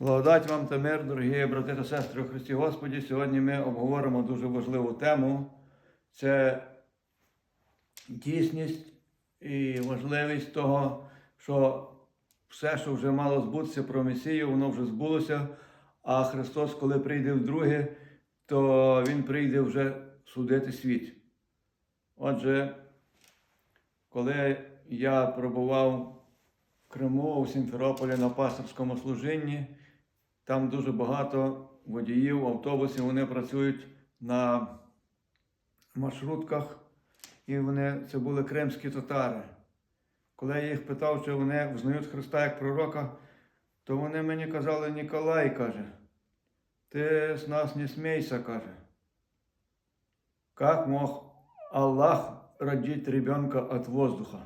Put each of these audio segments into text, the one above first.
Благодать вам та мир, дорогі брати та сестри у Христі Господі. Сьогодні ми обговоримо дуже важливу тему. Це дійсність і важливість того, що все, що вже мало збутися про Месію, воно вже збулося. А Христос, коли прийде вдруге, то Він прийде вже судити світ. Отже, коли я пробував в Криму, у Сімферополі на пасторському служінні, там дуже багато водіїв, автобусів, вони працюють на маршрутках, і вони це були кримські татари. Коли я їх питав, чи вони визнають Христа як пророка, то вони мені казали, Ніколай каже, ти з нас не смійся, каже. Как мог Аллах родить ребенка от воздуха?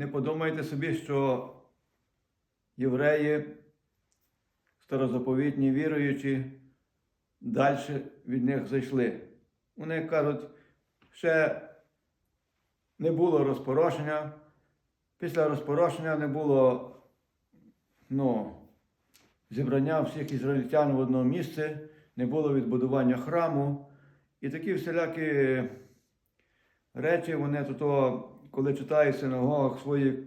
Не подумайте собі, що євреї, старозаповітні віруючі, далі від них зайшли. Вони кажуть, ще не було розпорошення. Після розпорошення не було ну, зібрання всіх ізраїльтян в одне місце, не було відбудування храму. І такі всілякі речі, вони то коли читають в синагогах свої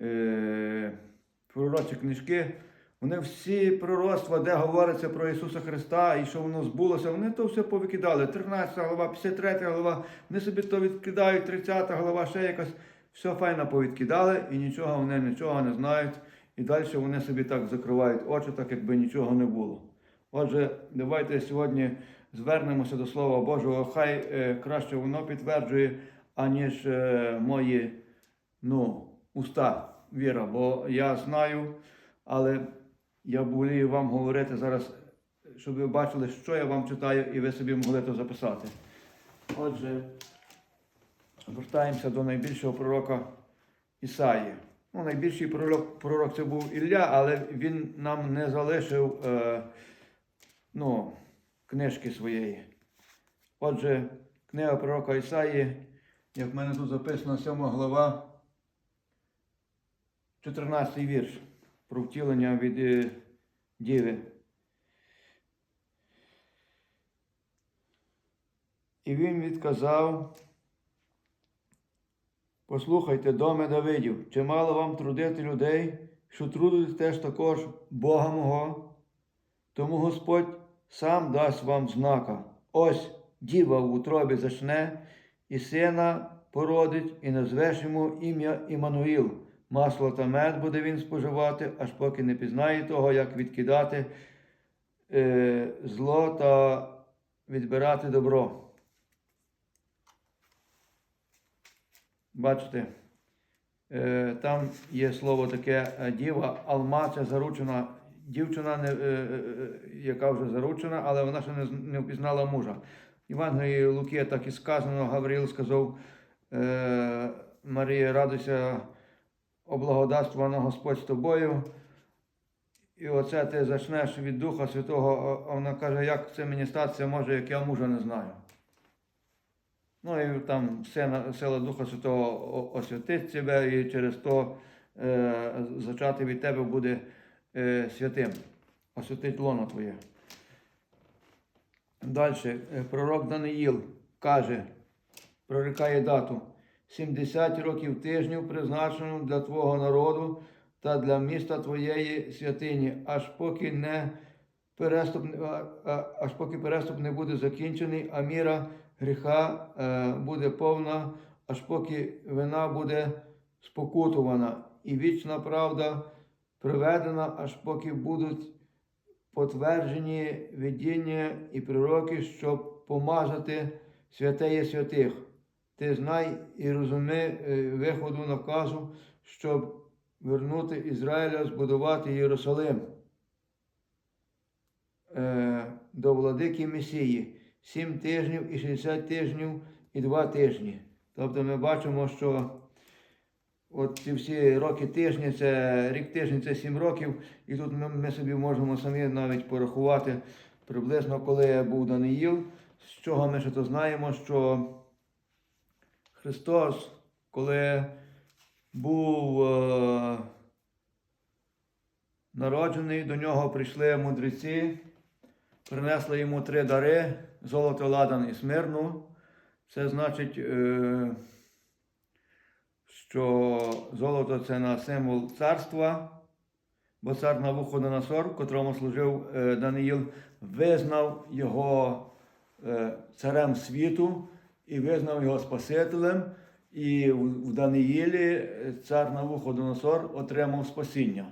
е, пророчі книжки, вони всі пророцтва, де говориться про Ісуса Христа і що воно збулося, вони то все повикидали. 13 глава, 53 глава, вони собі то відкидають, 30 глава, ще якась. Все файно повідкидали і нічого вони нічого не знають. І далі вони собі так закривають очі, так якби нічого не було. Отже, давайте сьогодні звернемося до Слова Божого. Хай е, краще воно підтверджує, аніж е, мої ну, уста віра. Бо я знаю, але я волію вам говорити зараз, щоб ви бачили, що я вам читаю, і ви собі могли то записати. Отже, звертаємося до найбільшого пророка Ісаї. Ну, найбільший пророк, пророк це був Ілля, але він нам не залишив е, ну, книжки своєї. Отже, книга пророка Ісаї, як в мене тут записано 7 глава, 14 вірш про втілення від е, Діви. І він відказав. Послухайте, доме Давидів, чи мало вам трудити людей, що трудите теж також Бога мого? Тому Господь сам дасть вам знака. Ось діва в утробі зачне, і сина породить, і назвеш йому ім'я Імануїл. Масло та мед буде він споживати, аж поки не пізнає того, як відкидати е, зло та відбирати добро. Бачите, е, там є слово таке е, діва, алма це заручена дівчина, не, е, е, яка вже заручена, але вона ще не, не впізнала мужа. Євангелії Луки так і сказано, Гавриїл сказав е, Марія, радуйся, облагодатствована Господь з тобою. І оце ти зачнеш від Духа Святого, а вона каже, як це мені статися може, як я мужа не знаю. Ну і там сила, сила Духа Святого освятить тебе, і через то е, зачати від тебе буде е, святим, освятить лоно твоє. Далі, пророк Даниїл каже, прорікає дату. 70 років тижнів призначено для твого народу та для міста твоєї святині, аж поки не переступ, а- а- аж поки переступ не буде закінчений, а міра гріха е, буде повна, аж поки вина буде спокутувана, і вічна правда приведена, аж поки будуть потверджені видіння і пророки, щоб помазати святеє святих. Ти знай і розуми е, виходу наказу, щоб вернути Ізраїля, збудувати Єрусалим е, до владики Месії. Сім тижнів і 60 тижнів і два тижні. Тобто ми бачимо, що от ці всі роки тижні, це рік тижні це 7 років, і тут ми, ми собі можемо самі навіть порахувати приблизно, коли був Даниїл, з чого ми ще то знаємо, що Христос, коли був е, народжений, до нього прийшли мудреці, принесли йому три дари: золото, ладан і смирну. Це значить, е, що золото це на символ царства, бо цар Навуходоносор, котрому служив е, Даниїл, визнав його е, царем світу і визнав його Спасителем. І в Даниїлі е, цар Навуходоносор отримав спасіння.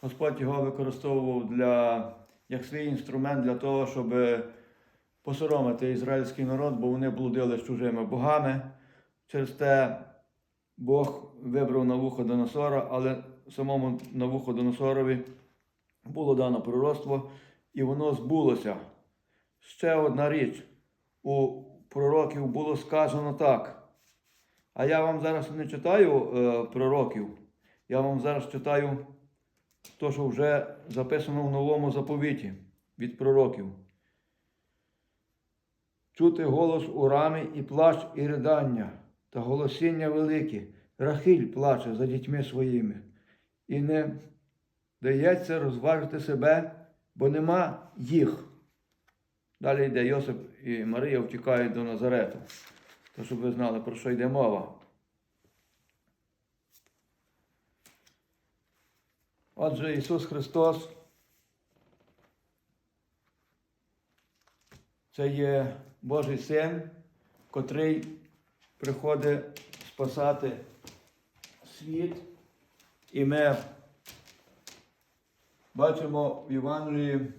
Господь його використовував для, як свій інструмент для того, щоб посоромити ізраїльський народ, бо вони блудили з чужими богами. Через те Бог вибрав Навуходоносора, але самому Навуходоносорові було дано пророцтво, і воно збулося. Ще одна річ. У пророків було сказано так. А я вам зараз не читаю е, пророків, я вам зараз читаю те, що вже записано в новому заповіті від пророків. Чути голос у рамі і плач і ридання, та голосіння великі, Рахиль плаче за дітьми своїми, і не дається розважити себе, бо нема їх. Далі йде Йосип і Марія втікають до Назарету. То, щоб ви знали, про що йде мова. Отже, Ісус Христос це є Божий Син, котрий приходить спасати світ. І ми бачимо в Євангелії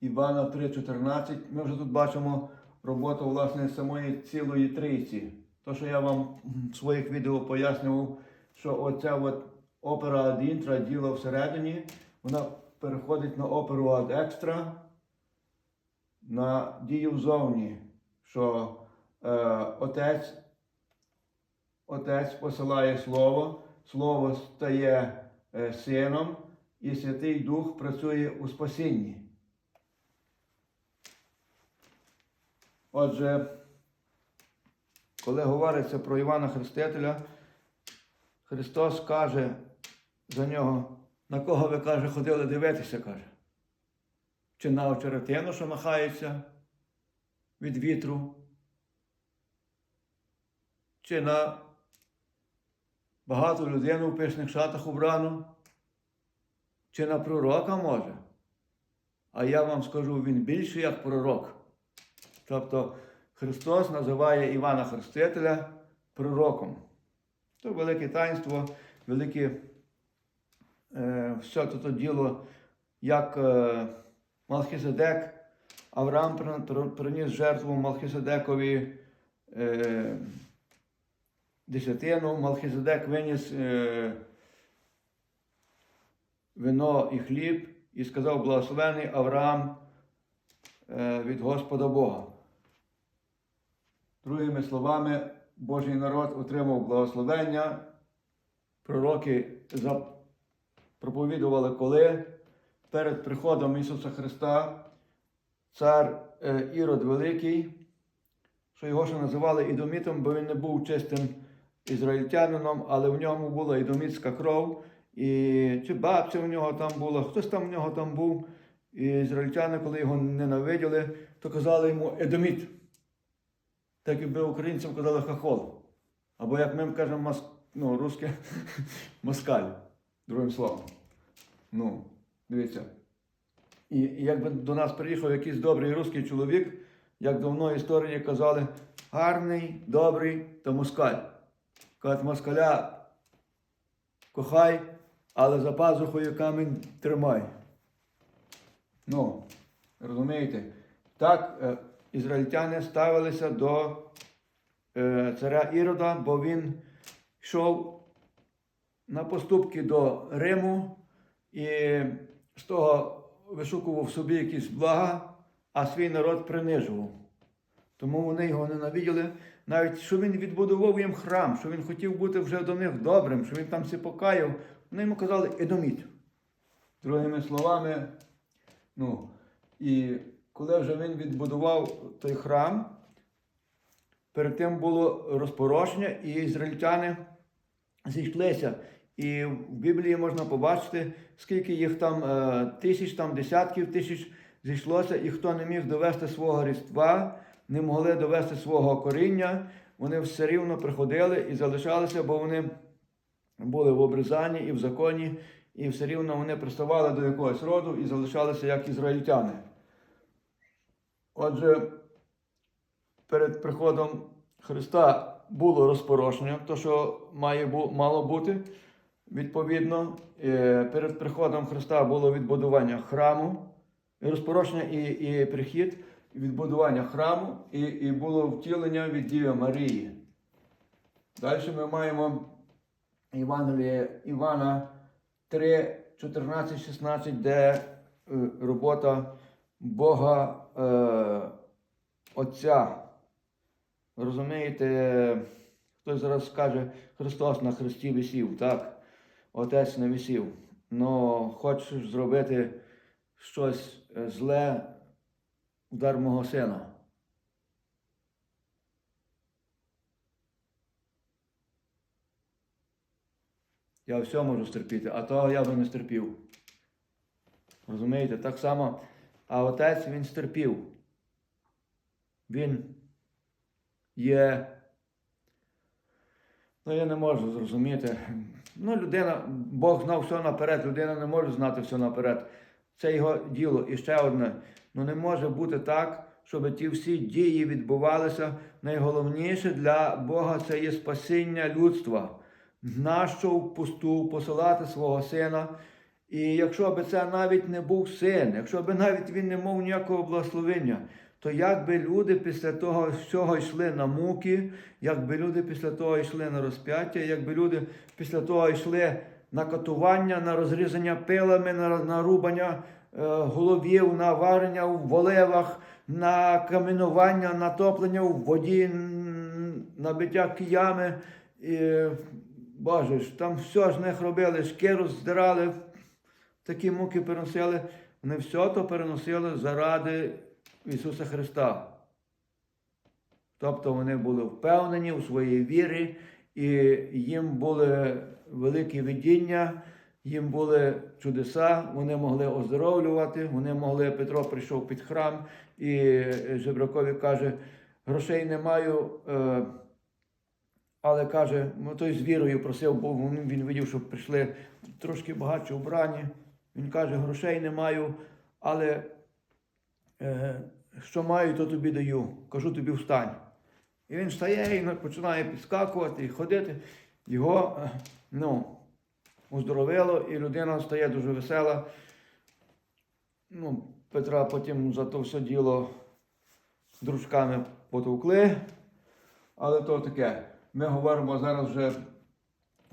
Івана 3,14. Ми вже тут бачимо роботу власне самої цілої трійці. То, що я вам в своїх відео пояснював, що оця от опера ad intra, діло всередині, вона переходить на оперу ad extra, на дію взовні, що отець, отець посилає слово, слово стає е, сином, і Святий Дух працює у спасінні. Отже, коли говориться про Івана Хрестителя, Христос каже за нього, на кого ви каже, ходили дивитися, каже. Чи на очеретину, що махається від вітру, чи на багату людину в пишних шатах убрану, чи на пророка може. А я вам скажу, він більше як пророк. Тобто Христос називає Івана Хрестителя пророком. Це велике таїнство, велике е, все це діло, як е, Малхиседек, Авраам приніс жертву Малхиседекові е, десятину, Малхиседек виніс е, вино і хліб і сказав благословений Авраам е, від Господа Бога. Другими словами, Божий народ отримав благословення. Пророки проповідували коли перед приходом Ісуса Христа цар е, Ірод Великий, що його ще називали Ідомітом, бо він не був чистим ізраїльтянином, але в ньому була ідомітська кров, і чи бабця в нього там була, хтось там в нього там був. І ізраїльтяни, коли його ненавиділи, то казали йому Едоміт. Так якби українцям казали хахол. Або як ми кажемо мас... ну, русське москаль, другим словом. Ну, дивіться. І, і якби до нас приїхав якийсь добрий русський чоловік, як давно історії казали, гарний, добрий та москаль. Кажуть, москаля кохай, але за пазухою камінь тримай. Ну, розумієте? Так е, ізраїльтяни ставилися до е, царя Ірода, бо він йшов на поступки до Риму і з того вишукував собі якісь блага, а свій народ принижував. Тому вони його ненавиділи. Навіть що він відбудував їм храм, що він хотів бути вже до них добрим, що він там всі покаяв, вони йому казали Едоміт. Другими словами, ну, і коли вже він відбудував той храм, перед тим було розпорошення, і ізраїльтяни зійшлися. І в Біблії можна побачити, скільки їх там е, тисяч, там десятків тисяч зійшлося, і хто не міг довести свого різдва, не могли довести свого коріння, вони все рівно приходили і залишалися, бо вони були в обрізанні і в законі, і все рівно вони приставали до якогось роду і залишалися як ізраїльтяни. Отже, перед приходом Христа було розпорошення, то що має, мало бути. Відповідно, е, перед приходом Христа було відбудування храму, розпорошення і, і прихід, відбудування храму, і, і було втілення від Діви Марії. Далі ми маємо Євангеліє Івана 3, 14, 16, де е, робота Бога е, Отця. Розумієте, хтось зараз скаже, Христос на Христі висів, так? Отець не висів. Но хочеш зробити щось е, зле, удар мого сина. Я все можу стерпіти, а того я би не стерпів. Розумієте? Так само, а отець він стерпів. Він є. Ну, я не можу зрозуміти. Ну, людина, Бог знав все наперед, людина не може знати все наперед. Це його діло. І ще одне. Ну не може бути так, щоб ті всі дії відбувалися. Найголовніше для Бога це є спасіння людства. Нащо в пусту посилати свого сина? І якщо б це навіть не був син, якщо б навіть він не мав ніякого благословення, то як би люди після того всього йшли на муки, як би люди після того йшли на розп'яття, як би люди після того йшли на катування, на розрізання пилами, на нарубання головів, на варення в воливах, на каменування, на топлення в воді, н- на биття киями. І, Боже там все з них робили, шкіру здирали, такі муки переносили. Вони все то переносили заради Ісуса Христа. Тобто вони були впевнені у своїй вірі, і їм були великі видіння, їм були чудеса, вони могли оздоровлювати, вони могли, Петро прийшов під храм і Жебракові каже, грошей не маю, е, але каже, ну той з вірою просив, бо він, видів, що прийшли трошки багатше убрані. Він каже, грошей не маю, але е, що маю, то тобі даю. Кажу тобі встань. І він встає і починає підскакувати і ходити. Його е, ну, оздоровило, і людина стає дуже весела. Ну, Петра потім за то все діло дружками потовкли. Але то таке. Ми говоримо зараз вже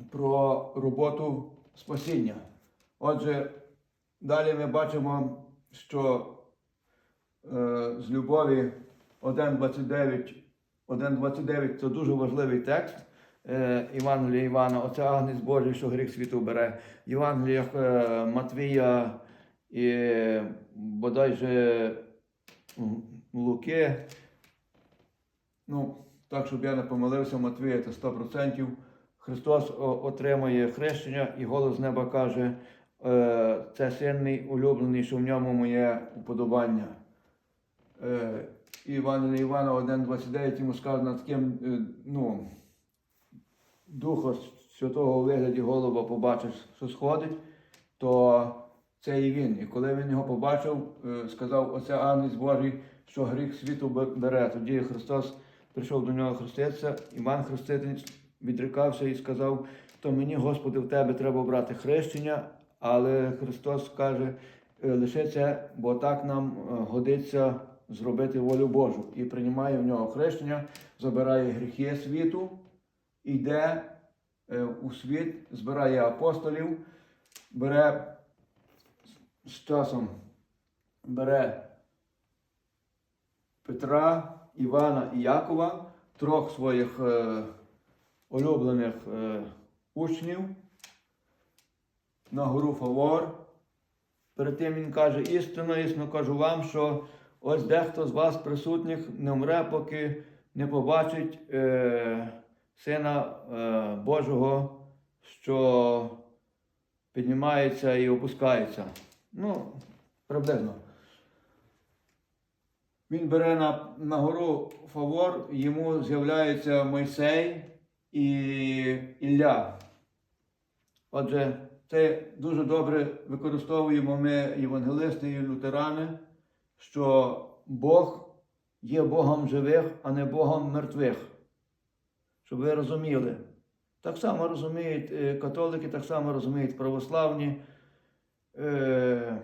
про роботу спасіння. Отже, далі ми бачимо, що е, з любові 1.29 1.29 це дуже важливий текст. Е, Євангелія Івана, оце Агнець Божий, що гріх світу бере. В Євангеліях е, Матвія і бодай же Луки. Ну, так, щоб я не помилився, Матвія це 100%. Христос отримує хрещення і голос з неба каже, е, це син мій улюблений, що в ньому моє уподобання. Е, Івана Івана 1,29 йому сказано таким, е, ну, Духа Святого у вигляді голуба побачиш, що сходить, то це і він. І коли він його побачив, е, сказав, оце Агнець Божий, що гріх світу бере. Тоді Христос прийшов до нього хреститися, Іван Хреститель відрікався і сказав, то мені, Господи, в тебе треба брати хрещення, але Христос каже, «Е, лише це, бо так нам е, годиться зробити волю Божу. І приймає в нього хрещення, забирає гріхи світу, йде е, у світ, збирає апостолів, бере з часом бере Петра, Івана і Якова, трьох своїх е, улюблених е, учнів на гору Фавор. Перед тим він каже, істинно, істинно кажу вам, що ось дехто з вас присутніх не вмре, поки не побачить е, Сина е, Божого, що піднімається і опускається. Ну, приблизно. Він бере на, на гору фавор, йому з'являється Мойсей і Ілля. Отже, це дуже добре використовуємо ми євангелисти і лютерани, що Бог є Богом живих, а не Богом мертвих. Щоб ви розуміли. Так само розуміють е, католики, так само розуміють православні. Е,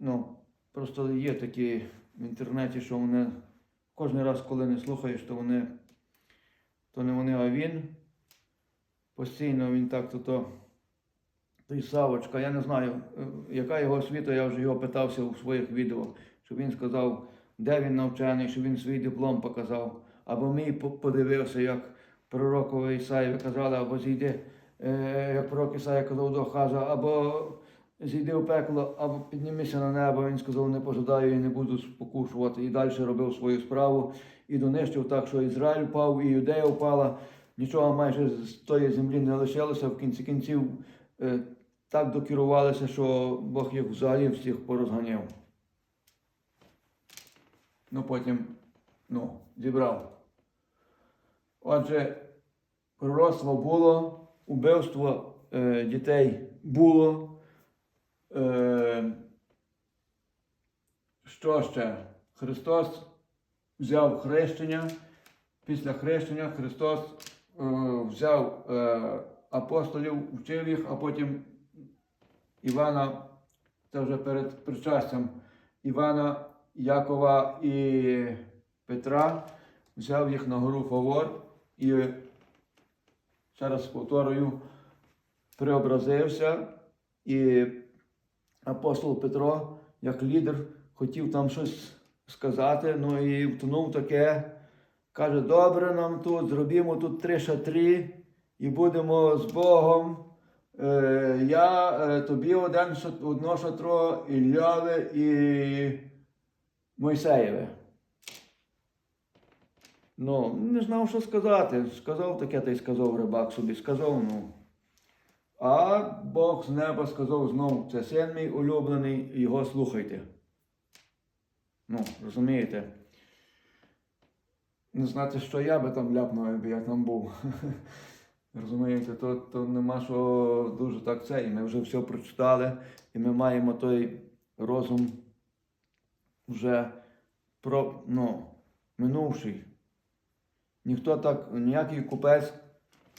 ну, просто є такі в інтернеті, що вони кожен раз, коли не слухаєш, то вони то не вони, а він. Постійно він так то, то той Савочка, я не знаю, е, яка його освіта, я вже його питався у своїх відео, щоб він сказав, де він навчений, щоб він свій диплом показав. Або мій подивився, як пророкові Ісаєві казали, або зійди, е, як пророк Ісая казав до Хаза, або зійди в пекло, або піднімися на небо. Він сказав, не пожадаю і не буду спокушувати. І далі робив свою справу і донищив так, що Ізраїль впав, і Юдея впала. Нічого майже з тої землі не лишилося. В кінці кінців е, так докерувалися, що Бог їх взагалі всіх порозганяв. Ну потім ну, зібрав. Отже, пророцтво було, убивство е, дітей було. Е, що ще? Христос взяв хрещення. Після хрещення Христос е, взяв е, апостолів, вчив їх, а потім Івана, це вже перед причастям Івана, Якова і Петра, взяв їх на гору Фавор і ще раз повторюю, преобразився. І апостол Петро, як лідер, хотів там щось сказати, ну і втонув таке. Каже, добре нам тут, зробімо тут три шатрі і будемо з Богом. Е, я е, тобі один одно шатро, Ілляве і Мойсеєве. Ну, не знав, що сказати. Сказав таке, та й сказав рибак собі, сказав, ну. А Бог з неба сказав знову, це син мій улюблений, його слухайте. Ну, розумієте? Не знати, що я би там ляпнув, якби я там був. Розумієте, то, то нема що дуже так це. І ми вже все прочитали, і ми маємо той розум вже про, ну, минувший. Ніхто так, ніякий купець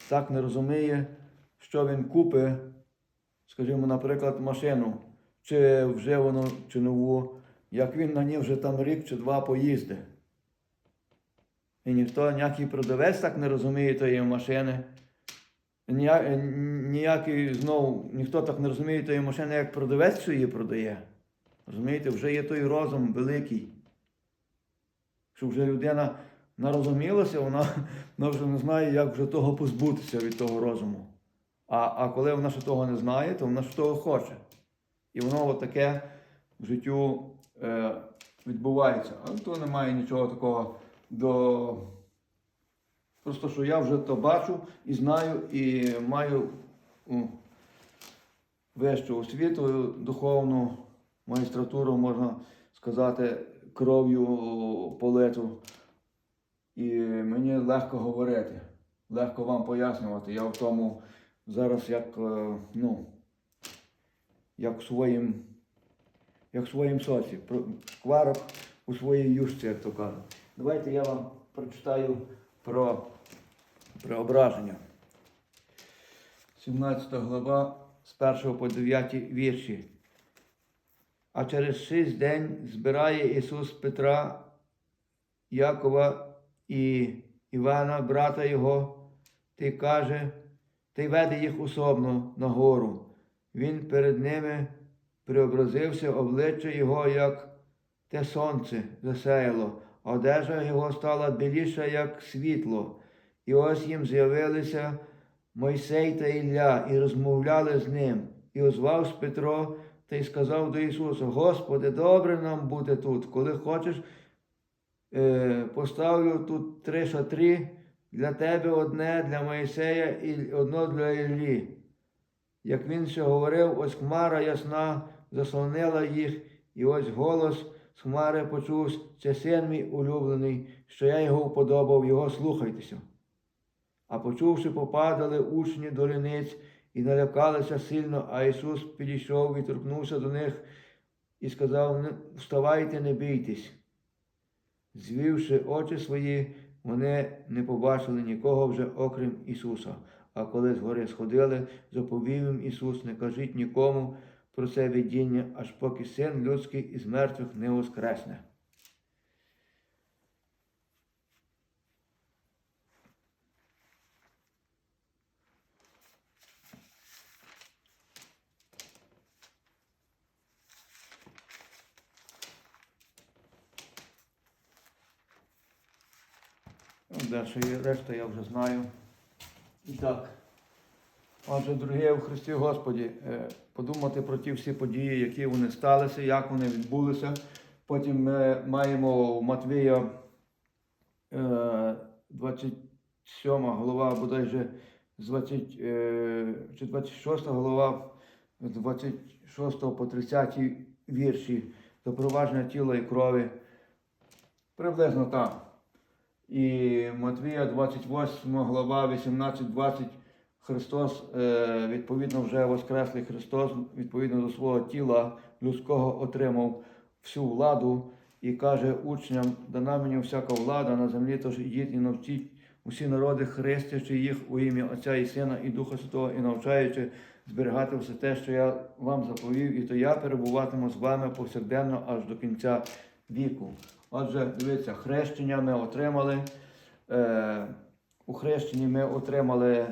так не розуміє, що він купить, скажімо, наприклад, машину, чи вживану, чи нову, як він на ній вже там рік чи два поїздить. І ніхто, ніякий продавець так не розуміє тої машини. Нія- Ніякий знову ніхто так не розуміє тої машини, як продавець, що її продає. Розумієте, вже є той розум великий. Що вже людина нарозумілася, вона, вона вже не знає, як вже того позбутися від того розуму. А, а коли вона ще того не знає, то вона ще того хоче. І воно от таке в життю е, відбувається. А то немає нічого такого до. Просто що я вже то бачу і знаю, і маю вищу освіту, духовну магістратуру, можна сказати, кров'ю политу. І мені легко говорити, легко вам пояснювати. Я в тому зараз як, е, ну, як своїм, як своїм соці. Шкварок у своїй юшці, як то кажуть. Давайте я вам прочитаю про преображення. 17 глава з 1 по 9 вірші. А через шість день збирає Ісус Петра, Якова і Івана, брата його, ти каже, ти веде їх особно на гору. Він перед ними преобразився обличчя його, як те сонце засяяло, одежа його стала біліша, як світло. І ось їм з'явилися Мойсей та Ілля і розмовляли з ним. І озвався Петро та й сказав до Ісуса: Господи, добре нам бути тут, коли хочеш, поставлю тут три шатри, для тебе одне, для Моїсея і одно для Іллі. Як він ще говорив, ось хмара ясна заслонила їх, і ось голос з хмари почувся, це син мій улюблений, що я його вподобав, його слухайтеся. А почувши, попадали учні до ліниць і налякалися сильно, а Ісус підійшов і торкнувся до них і сказав: Вставайте, не бійтесь. Звівши очі свої, вони не побачили нікого вже окрім Ісуса. А коли згори сходили, заповів їм Ісус, не кажіть нікому про це видіння, аж поки син людський із мертвих не воскресне. Ну, Дальше решта я вже знаю. І так. Отже, дорогі в Христі Господі, е, подумати про ті всі події, які вони сталися, як вони відбулися. Потім ми маємо в Матвія е, 27 голова, бодайже з 20, е, чи 26 голова з 26 по 30 вірші запровадження тіла і крові. Приблизно так. І Матвія 28 глава 18-20 Христос, е, відповідно, вже Воскреслий Христос, відповідно до свого тіла людського отримав всю владу і каже учням, дана мені всяка влада на землі, тож ідіть і навчіть усі народи, хрестячи їх у ім'я Отця і Сина і Духа Святого, і навчаючи зберігати все те, що я вам заповів, і то я перебуватиму з вами повсякденно аж до кінця віку. Отже, дивіться, хрещення ми отримали. Е, у хрещенні ми отримали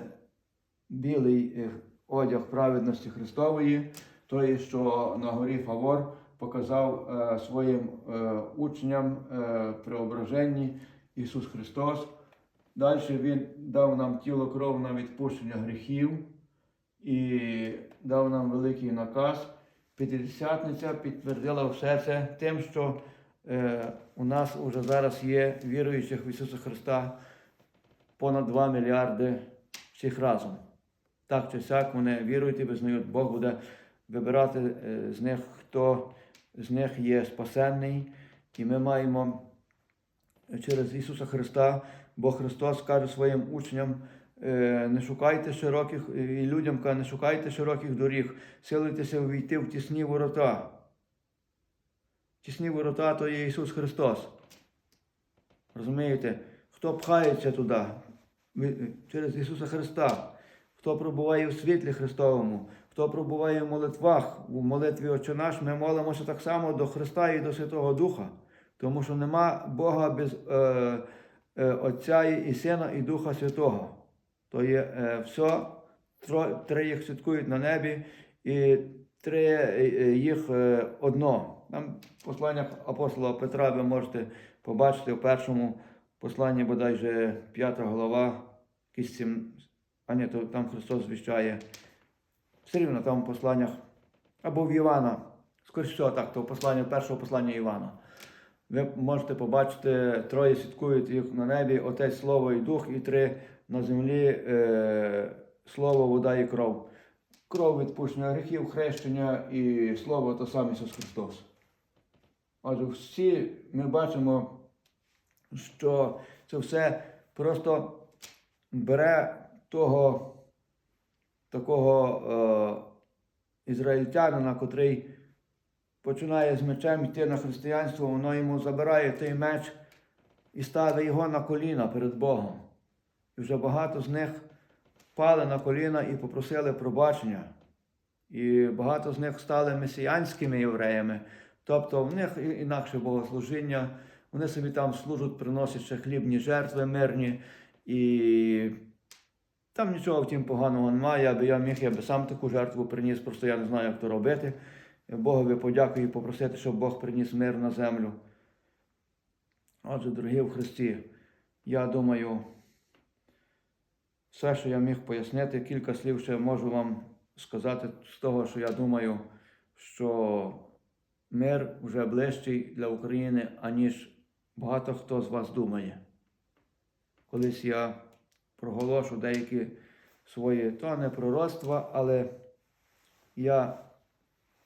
білий е, одяг праведності Христової, той, що на горі Фавор показав е, своїм е, учням е, преображенні Ісус Христос. Далі Він дав нам тіло кров на відпущення гріхів і дав нам великий наказ. П'ятдесятниця підтвердила все це тим, що у нас вже зараз є віруючих в Ісуса Христа понад 2 мільярди всіх разом. Так чи сяк вони вірують і визнають, Бог буде вибирати е, з них, хто з них є спасенний. І ми маємо через Ісуса Христа, бо Христос каже своїм учням, е, не шукайте широких, і людям каже, не шукайте широких доріг, силуйтеся війти в тісні ворота. Тісні ворота то є Ісус Христос. Розумієте? Хто пхається туди через Ісуса Христа, хто пробуває в світлі Христовому, хто пробуває в молитвах, у молитві Отче наш, ми молимося так само до Христа і до Святого Духа, тому що нема Бога без е, е, Отця і Сина і Духа Святого. То є е, все, три їх святкують на небі, і три е, їх е, одно. Там в посланнях апостола Петра ви можете побачити в першому посланні, бодайже п'ята глава, якісь а ні, то там Христос звіщає. Все рівно там в посланнях, або в Івана, скоріше всього так, то в посланні першого послання Івана. Ви можете побачити, троє святкують їх на небі, Отець, Слово і Дух, і три на землі е, Слово, вода і кров. Кров відпущення гріхів, хрещення і Слово то сам Ісус Христос. Отже, всі ми бачимо, що це все просто бере того такого е, ізраїльтянина, котрий починає з мечем йти на християнство, воно йому забирає той меч і ставить його на коліна перед Богом. І вже багато з них впали на коліна і попросили пробачення. І багато з них стали месіянськими євреями, тобто в них інакше богослужіння, вони собі там служать, приносять ще хлібні жертви мирні. І там нічого втім поганого немає, аби я міг, я би сам таку жертву приніс, просто я не знаю, як то робити. Богові подякую і попросити, щоб Бог приніс мир на землю. Отже, дорогі в Христі, я думаю, все, що я міг пояснити, кілька слів ще можу вам сказати з того, що я думаю, що мир вже ближчий для України, аніж багато хто з вас думає. Колись я проголошу деякі свої то не пророцтва, але я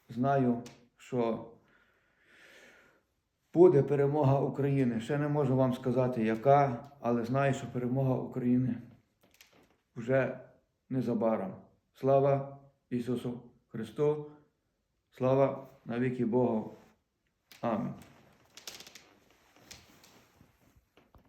знаю, що буде перемога України. Ще не можу вам сказати, яка, але знаю, що перемога України вже незабаром. Слава Ісусу Христу! Слава навіки Богу! Амінь.